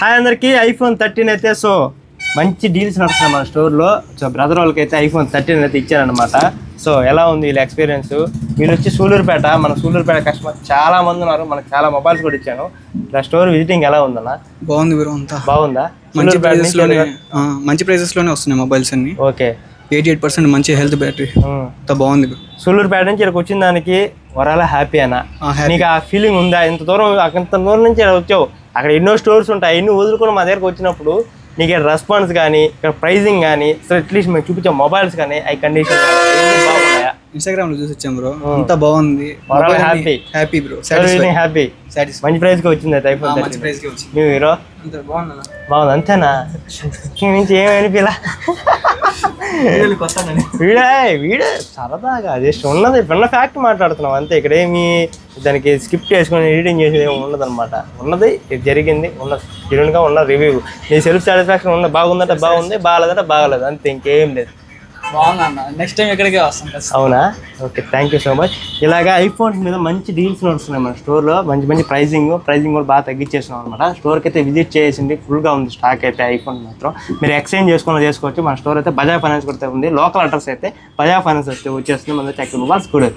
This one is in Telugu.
హాయ్ అందరికీ ఐఫోన్ థర్టీన్ అయితే సో మంచి డీల్స్ నడుస్తున్నాయి మన స్టోర్లో. సో బ్రదర్ వాళ్ళకి అయితే ఐఫోన్ థర్టీన్ అయితే ఇచ్చారనమాట సో ఎలా ఉంది వీళ్ళ ఎక్స్పీరియన్స్ వీళ్ళు వచ్చి సూలూరుపేట మన సూలూరుపేట కస్టమర్ చాలా మంది ఉన్నారు. మనకు చాలా మొబైల్స్ కూడా ఇచ్చాను. ఇలా స్టోర్ విజిటింగ్ ఎలా ఉందన్న? బాగుంది బ్రో అంతా. బాగుందా? మంచి ప్రైజెస్లోనే మంచి ప్రైజెస్లోనే వస్తున్నాయి మొబైల్స్ అన్ని. ఓకే. ఎయిటీ ఎయిట్ పర్సెంట్ మంచి హెల్త్ బ్యాటరీ. అంతా బాగుంది సూలూరుపేట నుంచి ఇక్కడికి వచ్చిన దానికి వరాల హ్యాపీ అన్న. నీకు ఆ ఫీలింగ్ ఉందా? ఇంత దూరం అంత దూరం నుంచి వచ్చావు. అక్కడ ఎన్నో స్టోర్స్ ఉంటాయి. ఎన్ని వదులుకొని మా దగ్గరకు వచ్చినప్పుడు నీకు రెస్పాన్స్ కానీ ఇక్కడ ప్రైజింగ్ కానీ సో అట్లీస్ట్ మేము చూపించే మొబైల్స్ కానీ ఐ కండిషన్ ఇన్స్టాగ్రామ్లో చూసి వచ్చాం బ్రో అంతా బాగుంది. Happy. Happy bro happy satisfy మంచి ప్రైస్కి వచ్చింది అయితే ఐఫోన్ మంచి ప్రైస్కి వచ్చింది. న్యూ హీరో అంత బాగుంది బాగుంది. అంతేనా? నుంచి ఏమి అనిపించలా వీడే వీడే సరదాగా. జస్ట్ ఉన్నది ఉన్న ఫ్యాక్ట్ మాట్లాడుతున్నాం. అంతే. ఇక్కడ ఏమి దానికి స్కిప్ చేసుకొని ఎడిటింగ్ చేసేది ఏమి ఉండదు అనమాట ఉన్నది ఇది జరిగింది ఉన్నది జెన్యున్గా ఉన్న రివ్యూ నీ సెల్ఫ్ సాటిస్ఫాక్షన్ ఉన్నది బాగుందంటే బాగుంది బాగాలేదంటే బాగాలేదు. అంతే ఇంకేం లేదు. బాగుంది నెక్స్ట్ టైం ఎక్కడికే వస్తాం అవునా? Okay thank you so much ఇలాగా ఐఫోన్స్ మీద మంచి డీల్స్ నడుస్తున్నాయి మన స్టోర్లో మంచి మంచి ప్రైజింగ్ ప్రైజింగ్ కూడా బాగా తగ్గించేస్తున్నాం అనమాట స్టోర్కి అయితే విజిట్ చేసింది ఫుల్గా ఉంది స్టాక్ అయితే ఐఫోన్ మాత్రం. మీరు ఎక్స్చేంజ్ చేసుకుని చేసుకోవచ్చు. మన స్టోర్ అయితే బజాజ్ ఫైనాన్స్ కూడా ఉంది. లోకల్ అడ్రస్ అయితే బజాజ్ ఫైనాన్స్ అయితే వచ్చేస్తుంది. మన చక్కెర మొబైల్స్ కూడా